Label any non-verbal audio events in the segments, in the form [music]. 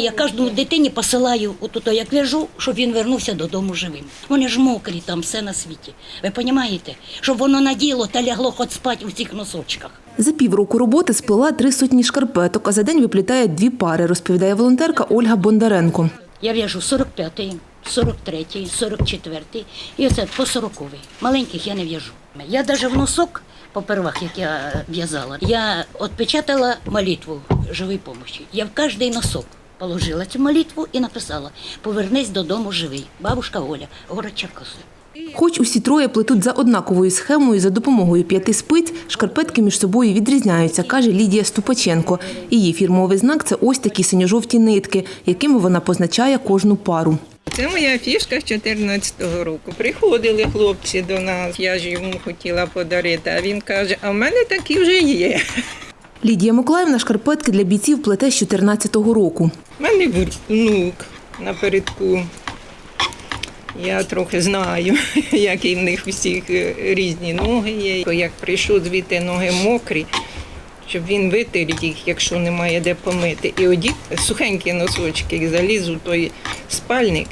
Я кожну дитині посилаю отут, як в'яжу, щоб він вернувся додому живим. Вони ж мокрі там, все на світі. Ви розумієте? Щоб воно наділо та лягло хоч спати у цих носочках. За півроку роботи сплела три сотні шкарпеток, а за день виплітає дві пари, розповідає волонтерка Ольга Бондаренко. Я в'яжу 45-й, 43-й, 44-й і оце по 40-й. Маленьких я не в'яжу. Я навіть в носок, попервах, як я в'язала, я відпечатала молитву живої помощі. Я в кожний носок положила цю молитву і написала «Повернись додому живий». Бабушка Оля, город Черкаси. Хоч усі троє плетуть за однаковою схемою за допомогою п'яти спиць, шкарпетки між собою відрізняються, каже Лідія Ступаченко. Її фірмовий знак це ось такі синьо-жовті нитки, якими вона позначає кожну пару. Це моя фішка з 14-го року. Приходили хлопці до нас, я ж йому хотіла подарити, а він каже, а в мене такі вже є. Лідія Миколаївна шкарпетки для бійців плете з 14-го року. У мене внук напередку. Я трохи знаю, [laughs] які в них усіх е, різні ноги є. Як прийшов звідти ноги мокрі, щоб він витер їх, якщо немає де помити. І одів сухенькі носочки, заліз у той спальник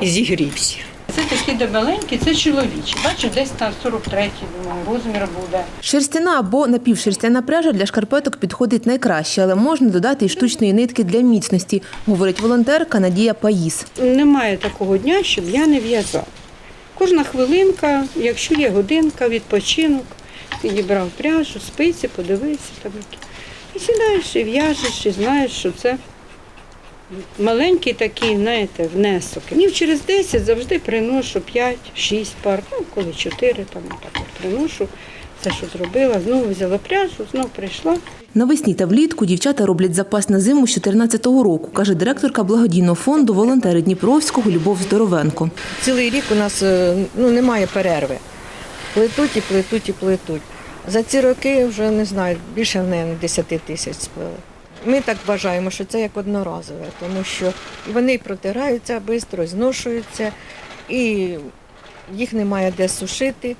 і зігрівся. Це такі дебеленькі, це чоловічі. Бачу, десь там 43 думаю, розмір буде. Шерстяна або напівшерстяна пряжа для шкарпеток підходить найкраще, але можна додати й штучної нитки для міцності, говорить волонтерка Надія Паїс. Немає такого дня, щоб я не в'язав. Кожна хвилинка, якщо є годинка, відпочинок, підібрав пряжу, спиці, подивився. І сідаєш і в'яжеш, і знаєш, що це маленький такий, знаєте, внесок. Днів через 10 завжди приношу 5-6 пар, ну коли 4, там так от приношу. Все, що зробила, знову взяла пряжу, знову прийшла. Навесні та влітку дівчата роблять запас на зиму з 14-го року, каже директорка благодійного фонду волонтери Дніпровського Любов Здоровенко. Цілий рік у нас е, ну, немає перерви. Плетуть і плетуть і плетуть. За ці роки вже не знаю, більше не 10 тисяч сплели. Ми так вважаємо, що це як одноразове, тому що вони протираються швидко, зношуються, і їх немає де сушити.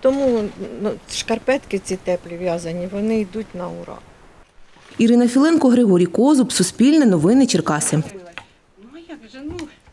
Тому ну, шкарпетки ці теплі в'язані, вони йдуть на ура. Ірина Філенко, Григорій Козуб, Суспільне новини Черкаси.